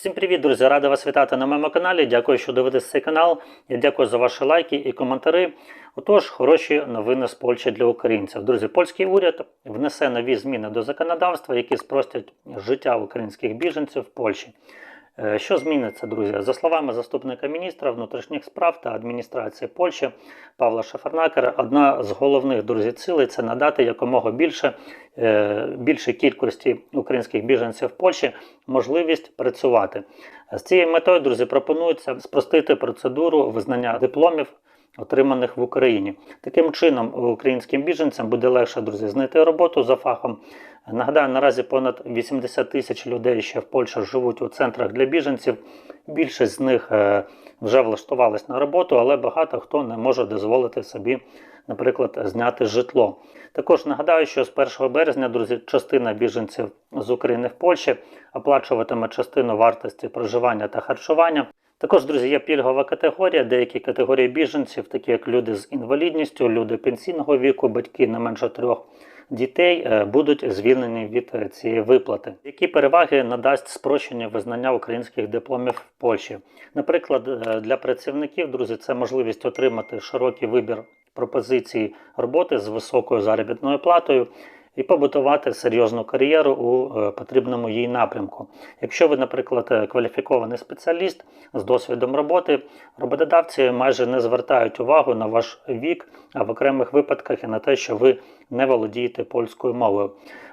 Всім привіт, друзі! Рада вас вітати на моєму каналі. Дякую, що дивитесь цей канал. Я дякую за ваші лайки і коментарі. Отож, хороші новини з Польщі для українців. Друзі, польський уряд внесе нові зміни до законодавства, які спростять життя українських біженців в Польщі. Е, Що зміниться, друзі? За словами заступника міністра внутрішніх справ та адміністрації Польщі Павла Шафернакера, одна з головних друзі цілей це надати якомога більше більше більшій кількості українських біженців в Польщі можливість працювати. З цією метою, друзі, пропонується спростити процедуру визнання дипломів. Отриманих в Україні таким чином українським біженцям буде легше друзі знайти роботу за фахом. Нагадаю, наразі понад 80 тисяч людей ще в Польщі живуть у центрах для біженців. Більшість з них е, вже влаштувались на роботу, але багато хто не може дозволити собі, наприклад, зняти житло. Також нагадаю, що з 1 березня, друзі, частина біженців з України в Польщі оплачуватиме частину вартості проживання та харчування. Також, друзі, є пільгова категорія, деякі категорії біженців, такі як люди з інвалідністю, люди пенсійного віку, батьки не менше трьох дітей, е, будуть звільнені від е, цієї виплати. Які переваги надасть спрощення визнання українських дипломів в Польщі? Наприклад, е, для працівників, друзі, це можливість отримати широкий вибір пропозицій роботи з високою заробітною платою і побудувати серйозну кар'єру у е, потрібному їй напрямку. Якщо ви, наприклад, е, кваліфікований спеціаліст з досвідом роботи, роботодавці майже не звертають увагу на ваш вік, а в окремих випадках і на те, що ви не володієте польською мовою.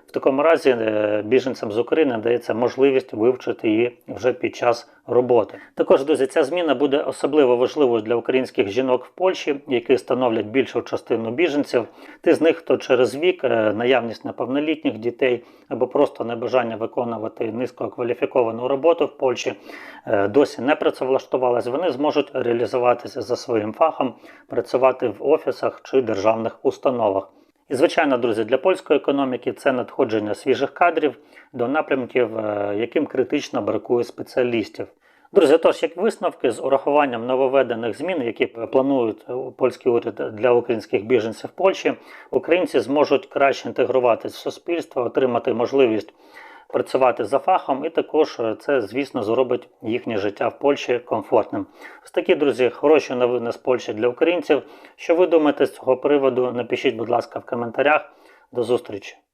В такому разі е, біженцям з України дається можливість вивчити її вже під час роботи. Також друзі, ця зміна буде особливо важливою для українських жінок в Польщі, які становлять більшу частину біженців. Ти з них, хто через вік, е, наявність неповнолітніх дітей або просто небажання виконувати низькокваліфіковану роботу в Польщі, е, досі не працевлаштувалися, вони зможуть реалізуватися за своїм фахом, працювати в офісах чи державних установах. І, звичайно, друзі, для польської економіки це надходження свіжих кадрів до напрямків, е, яким критично бракує спеціалістів. Друзі, тож як висновки з урахуванням нововведених змін, які планують польський уряд для українських біженців Польщі, українці зможуть краще інтегруватися в суспільство, отримати можливість працювати за фахом, і також е, це, звісно, зробить їхнє життя в Польщі комфортним. Ось такі, друзі, хороші новини з Польщі для українців. Що ви думаєте з цього приводу? Напишіть, будь ласка, в коментарях. До зустрічі!